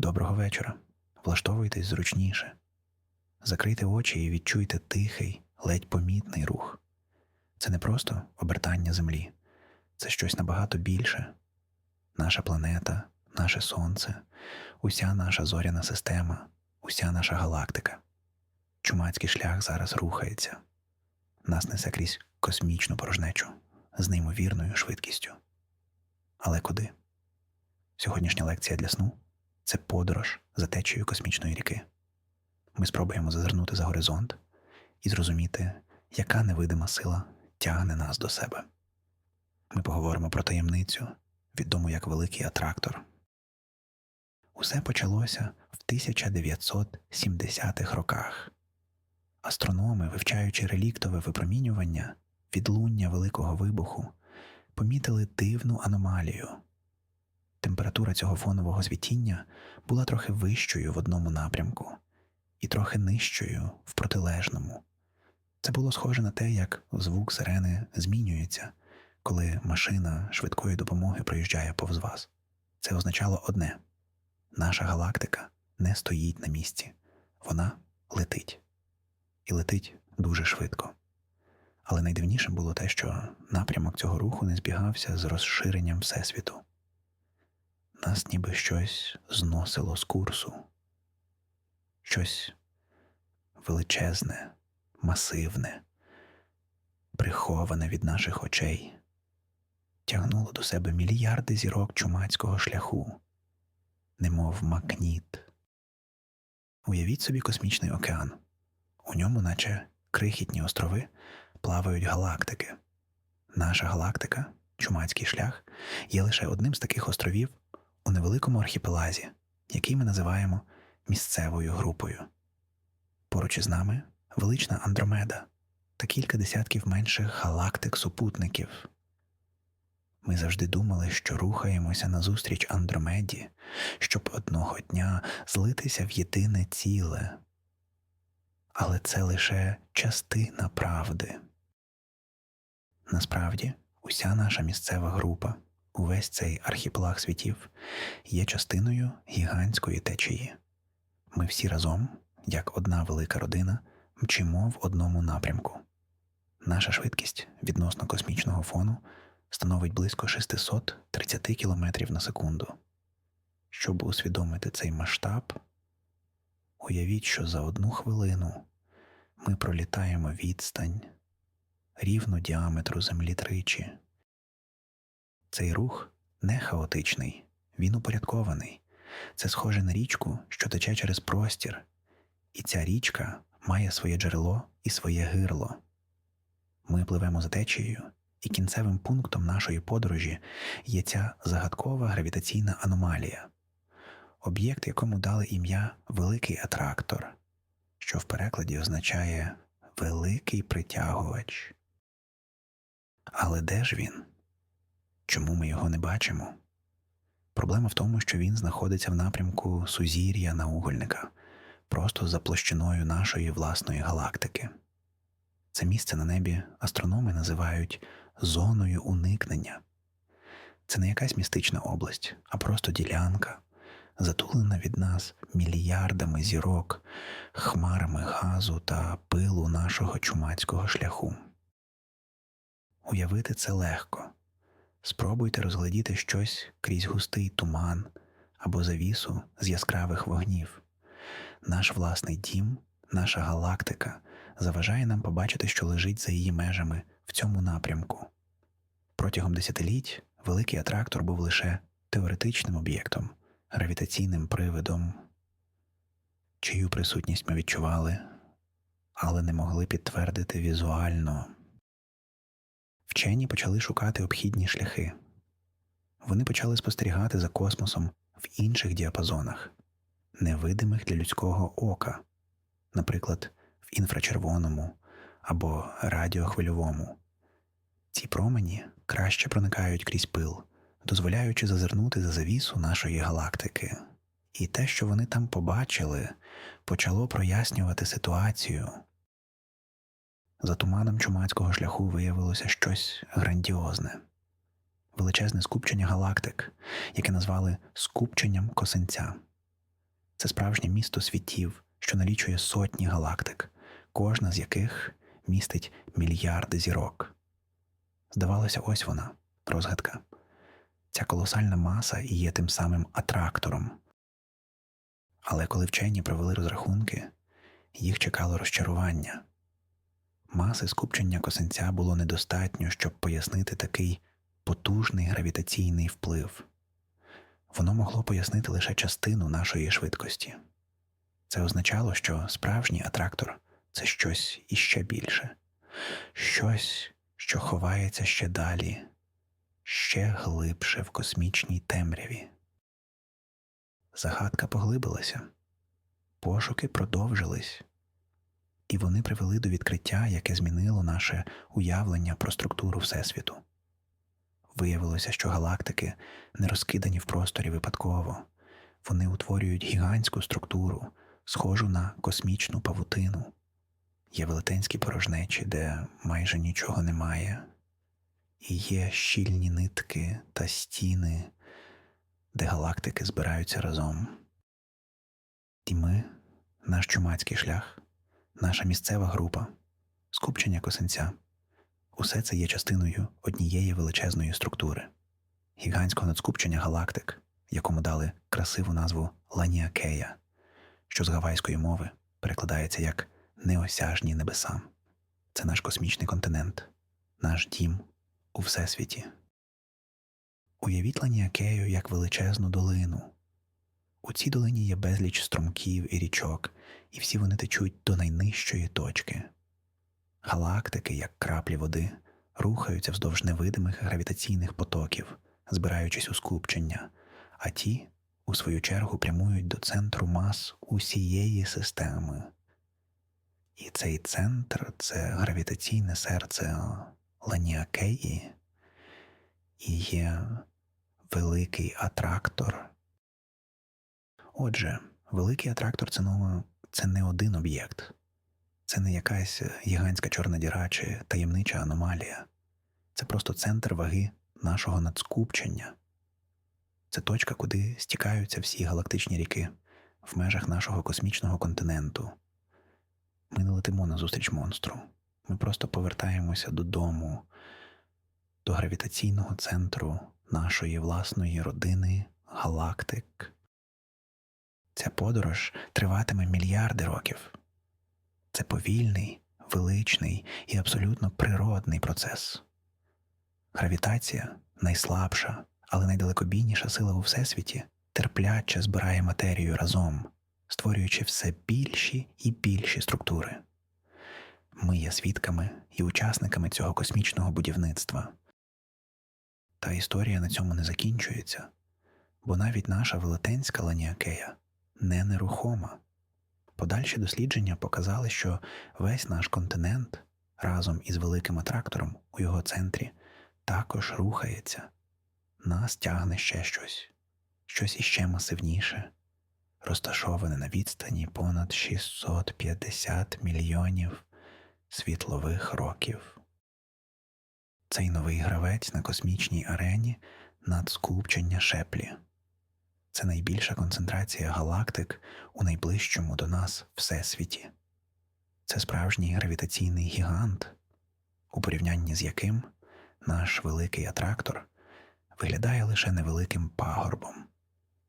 Доброго вечора. Влаштовуйтесь зручніше. Закрийте очі і відчуйте тихий, ледь помітний рух. Це не просто обертання Землі, це щось набагато більше. Наша планета, наше Сонце, уся наша зоряна система, уся наша галактика. Чумацький шлях зараз рухається. Нас несе крізь космічну порожнечу з неймовірною швидкістю. Але куди? Сьогоднішня лекція для сну це подорож за течією космічної ріки. Ми спробуємо зазирнути за горизонт і зрозуміти, яка невидима сила тягне нас до себе. Ми поговоримо про таємницю, відому як великий атрактор. Усе почалося в 1970-х роках. Астрономи, вивчаючи реліктове випромінювання відлуння Великого вибуху, помітили дивну аномалію. Температура цього фонового звітіння була трохи вищою в одному напрямку і трохи нижчою в протилежному. Це було схоже на те, як звук сирени змінюється, коли машина швидкої допомоги проїжджає повз вас. Це означало одне наша галактика не стоїть на місці, вона летить. І летить дуже швидко. Але найдивніше було те, що напрямок цього руху не збігався з розширенням Всесвіту. Нас ніби щось зносило з курсу, щось величезне, масивне, приховане від наших очей, тягнуло до себе мільярди зірок чумацького шляху, немов макніт. Уявіть собі космічний океан, у ньому, наче крихітні острови, плавають галактики. Наша галактика, чумацький шлях, є лише одним з таких островів у невеликому архіпелазі, який ми називаємо місцевою групою. Поруч із нами велична Андромеда та кілька десятків менших галактик-супутників. Ми завжди думали, що рухаємося назустріч Андромеді, щоб одного дня злитися в єдине ціле. Але це лише частина правди. Насправді, уся наша місцева група, увесь цей архіпелаг світів, є частиною гігантської течії. Ми всі разом, як одна велика родина, мчимо в одному напрямку. Наша швидкість відносно космічного фону становить близько 630 км на секунду. Щоб усвідомити цей масштаб, уявіть, що за одну хвилину ми пролітаємо відстань рівну діаметру Землі тричі. Цей рух не хаотичний, він упорядкований. Це схоже на річку, що тече через простір, і ця річка має своє джерело і своє гирло. Ми пливемо за течією, і кінцевим пунктом нашої подорожі є ця загадкова гравітаційна аномалія, об'єкт, якому дали ім'я Великий Атрактор, що в перекладі означає великий притягувач. Але де ж він? Чому ми його не бачимо? Проблема в тому, що він знаходиться в напрямку сузір'я наугольника, просто за площиною нашої власної галактики. Це місце на небі астрономи називають зоною уникнення. Це не якась містична область, а просто ділянка, затулена від нас мільярдами зірок, хмарами газу та пилу нашого чумацького шляху. Уявити це легко. Спробуйте розглядіти щось крізь густий туман або завісу з яскравих вогнів. Наш власний дім, наша галактика заважає нам побачити, що лежить за її межами в цьому напрямку. Протягом десятиліть великий атрактор був лише теоретичним об'єктом, гравітаційним привидом, чию присутність ми відчували, але не могли підтвердити візуально. Вчені почали шукати обхідні шляхи. Вони почали спостерігати за космосом в інших діапазонах, невидимих для людського ока, наприклад, в інфрачервоному або радіохвильовому. Ці промені краще проникають крізь пил, дозволяючи зазирнути за завісу нашої галактики. І те, що вони там побачили, почало прояснювати ситуацію. За туманом чумацького шляху виявилося щось грандіозне, величезне скупчення галактик, яке назвали скупченням косинця. Це справжнє місто світів, що налічує сотні галактик, кожна з яких містить мільярди зірок. Здавалося, ось вона, розгадка. Ця колосальна маса і є тим самим атрактором. Але коли вчені провели розрахунки, їх чекало розчарування. Маси скупчення косинця було недостатньо, щоб пояснити такий потужний гравітаційний вплив. Воно могло пояснити лише частину нашої швидкості. Це означало, що справжній атрактор це щось іще більше, щось, що ховається ще далі, ще глибше в космічній темряві. Загадка поглибилася, пошуки продовжились, і вони привели до відкриття, яке змінило наше уявлення про структуру Всесвіту. Виявилося, що галактики не розкидані в просторі випадково, вони утворюють гігантську структуру, схожу на космічну павутину. Є велетенські порожнечі, де майже нічого немає, і є щільні нитки та стіни, де галактики збираються разом. І ми, наш чумацький шлях, наша місцева група, скупчення косинця. Усе це є частиною однієї величезної структури, гігантського надскупчення галактик, якому дали красиву назву Ланіакея, що з гавайської мови перекладається як неосяжні небеса. Це наш космічний континент, наш дім у Всесвіті. Уявіть Ланіакею як величезну долину. У цій долині є безліч струмків і річок, і всі вони течуть до найнижчої точки. Галактики, як краплі води, рухаються вздовж невидимих гравітаційних потоків, збираючись у скупчення, а ті, у свою чергу, прямують до центру мас усієї системи. І цей центр це гравітаційне серце Ланіакеї і є великий атрактор. Отже, великий атрактор це, ну, це не один об'єкт. Це не якась гігантська чорна діра чи таємнича аномалія, це просто центр ваги нашого надскупчення, це точка, куди стікаються всі галактичні ріки в межах нашого космічного континенту. Ми не летимо назустріч монстру, ми просто повертаємося додому, до гравітаційного центру нашої власної родини, галактик. Ця подорож триватиме мільярди років. Це повільний, величний і абсолютно природний процес. Гравітація найслабша, але найдалекобійніша сила у всесвіті терпляче збирає матерію разом, створюючи все більші і більші структури. Ми є свідками і учасниками цього космічного будівництва. Та історія на цьому не закінчується, бо навіть наша велетенська ланіакея не нерухома. Подальші дослідження показали, що весь наш континент разом із великим атрактором у його центрі також рухається, нас тягне ще щось, щось іще масивніше, розташоване на відстані понад 650 мільйонів світлових років. Цей новий гравець на космічній арені надскупчення шеплі. Це найбільша концентрація галактик у найближчому до нас всесвіті. Це справжній гравітаційний гігант, у порівнянні з яким наш великий атрактор виглядає лише невеликим пагорбом,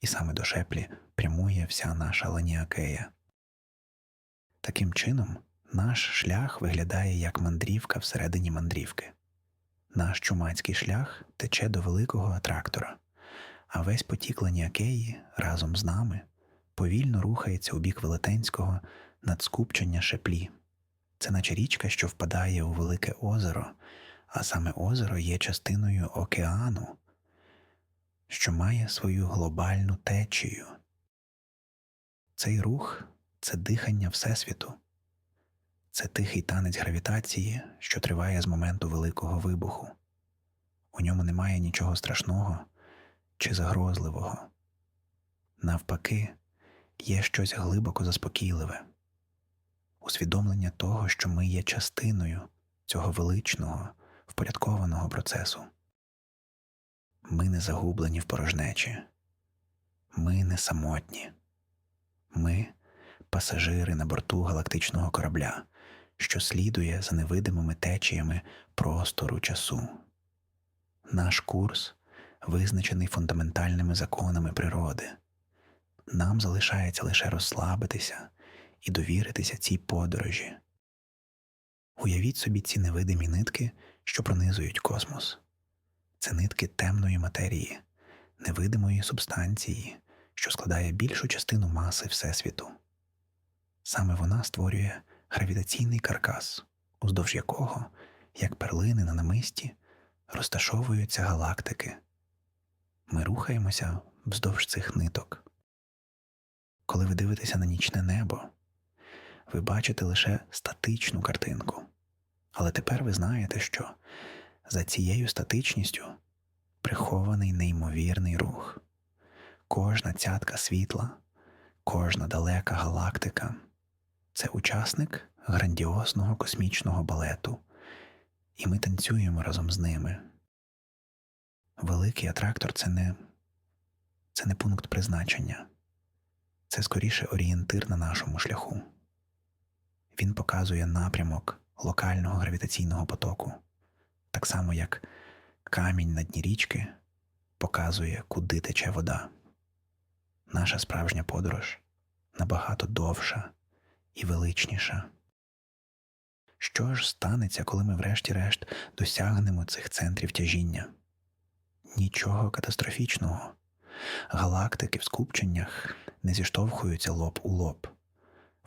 і саме до шеплі прямує вся наша ланіакея. Таким чином, наш шлях виглядає як мандрівка всередині мандрівки. Наш чумацький шлях тече до великого атрактора а весь потік Ланіакеї разом з нами повільно рухається у бік велетенського надскупчення шеплі. Це наче річка, що впадає у велике озеро, а саме озеро є частиною океану, що має свою глобальну течію. Цей рух це дихання Всесвіту, це тихий танець гравітації, що триває з моменту великого вибуху. У ньому немає нічого страшного чи загрозливого. Навпаки, є щось глибоко заспокійливе, усвідомлення того, що ми є частиною цього величного, впорядкованого процесу. Ми не загублені в порожнечі, ми не самотні, Ми пасажири на борту галактичного корабля, що слідує за невидимими течіями простору часу. Наш курс визначений фундаментальними законами природи. Нам залишається лише розслабитися і довіритися цій подорожі. Уявіть собі ці невидимі нитки, що пронизують космос. Це нитки темної матерії, невидимої субстанції, що складає більшу частину маси Всесвіту. Саме вона створює гравітаційний каркас, уздовж якого, як перлини на намисті, розташовуються галактики. Ми рухаємося вздовж цих ниток. Коли ви дивитеся на нічне небо, ви бачите лише статичну картинку. Але тепер ви знаєте, що за цією статичністю прихований неймовірний рух. Кожна цятка світла, кожна далека галактика це учасник грандіозного космічного балету, і ми танцюємо разом з ними. Великий атрактор це не, це не пункт призначення, це скоріше орієнтир на нашому шляху. Він показує напрямок локального гравітаційного потоку, так само як камінь на дні річки показує, куди тече вода. Наша справжня подорож набагато довша і величніша. Що ж станеться, коли ми врешті-решт досягнемо цих центрів тяжіння? Нічого катастрофічного. Галактики в скупченнях не зіштовхуються лоб у лоб,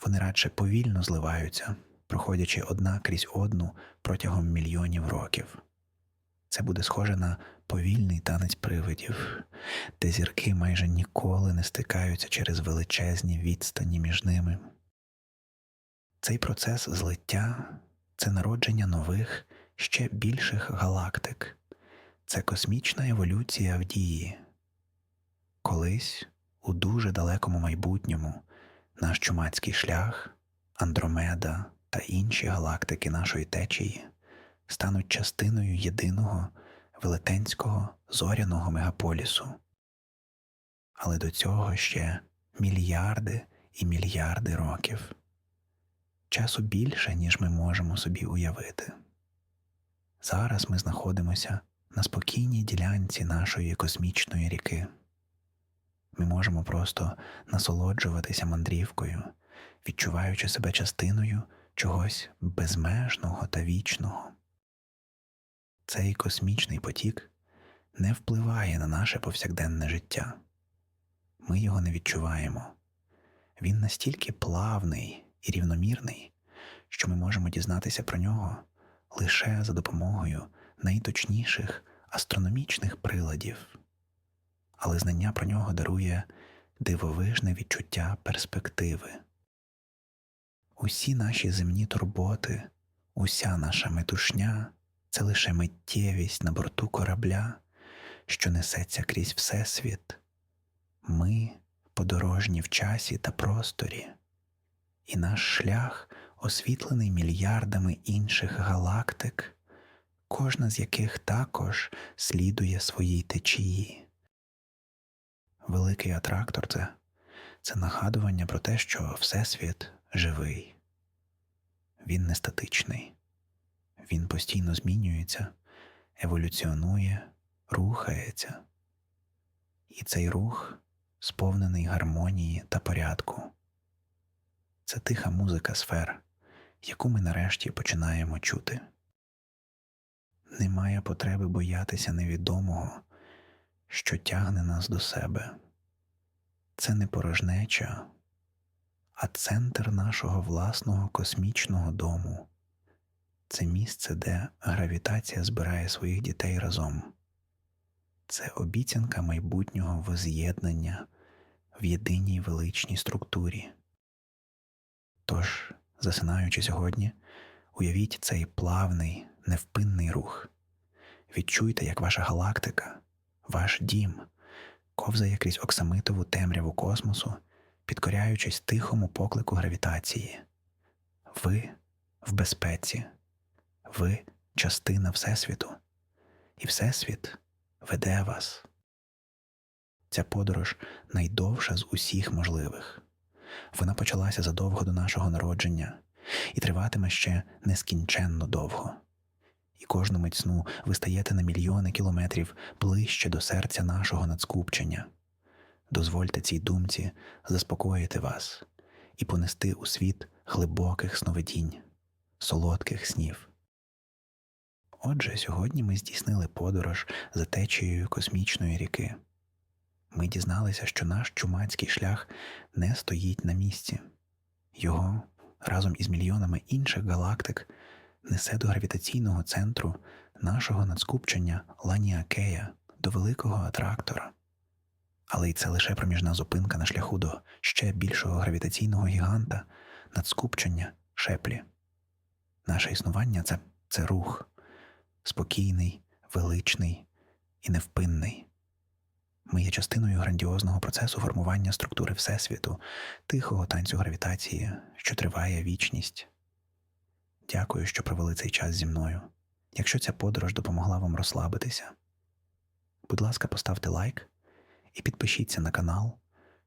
вони радше повільно зливаються, проходячи одна крізь одну протягом мільйонів років. Це буде схоже на повільний танець привидів, де зірки майже ніколи не стикаються через величезні відстані між ними. Цей процес злиття це народження нових, ще більших галактик, це космічна еволюція в дії. Колись, у дуже далекому майбутньому, наш чумацький шлях, Андромеда та інші галактики нашої течії стануть частиною єдиного велетенського зоряного мегаполісу. Але до цього ще мільярди і мільярди років часу більше, ніж ми можемо собі уявити. Зараз ми знаходимося на спокійній ділянці нашої космічної ріки. Ми можемо просто насолоджуватися мандрівкою, відчуваючи себе частиною чогось безмежного та вічного. Цей космічний потік не впливає на наше повсякденне життя. Ми його не відчуваємо. Він настільки плавний і рівномірний, що ми можемо дізнатися про нього лише за допомогою найточніших астрономічних приладів, але знання про нього дарує дивовижне відчуття перспективи. Усі наші земні турботи, уся наша метушня це лише миттєвість на борту корабля, що несеться крізь Всесвіт. Ми подорожні в часі та просторі і наш шлях освітлений мільярдами інших галактик, кожна з яких також слідує своїй течії. Великий атрактор це, це нагадування про те, що Всесвіт живий, він не статичний, він постійно змінюється, еволюціонує, рухається, і цей рух сповнений гармонії та порядку це тиха музика сфер, яку ми нарешті починаємо чути. Немає потреби боятися невідомого, що тягне нас до себе. Це не порожнеча, а центр нашого власного космічного дому, це місце, де гравітація збирає своїх дітей разом, це обіцянка майбутнього воз'єднання в єдиній величній структурі. Тож, засинаючи сьогодні, уявіть цей плавний, невпинний рух. Відчуйте, як ваша галактика, ваш дім ковзає крізь оксамитову темряву космосу, підкоряючись тихому поклику гравітації. Ви в безпеці, ви частина Всесвіту, і Всесвіт веде вас. Ця подорож найдовша з усіх можливих Вона почалася задовго до нашого народження і триватиме ще нескінченно довго. І кожну мить сну ви стаєте на мільйони кілометрів ближче до серця нашого надскупчення. Дозвольте цій думці заспокоїти вас і понести у світ глибоких сновидінь, солодких снів. Отже, сьогодні ми здійснили подорож за течією космічної ріки. Ми дізналися, що наш чумацький шлях не стоїть на місці. Його разом із мільйонами інших галактик несе до гравітаційного центру нашого надскупчення Ланіакея до великого атрактора. Але й це лише проміжна зупинка на шляху до ще більшого гравітаційного гіганта надскупчення Шеплі. Наше існування це, це рух, спокійний, величний і невпинний. Ми є частиною грандіозного процесу формування структури Всесвіту, тихого танцю гравітації, що триває вічність. Дякую, що провели цей час зі мною. Якщо ця подорож допомогла вам розслабитися, будь ласка, поставте лайк і підпишіться на канал,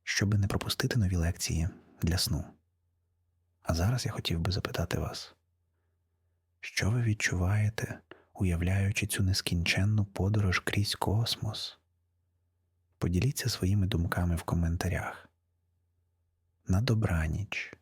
щоб не пропустити нові лекції для сну. А зараз я хотів би запитати вас, що ви відчуваєте, уявляючи цю нескінченну подорож крізь космос? Поділіться своїми думками в коментарях. На добраніч!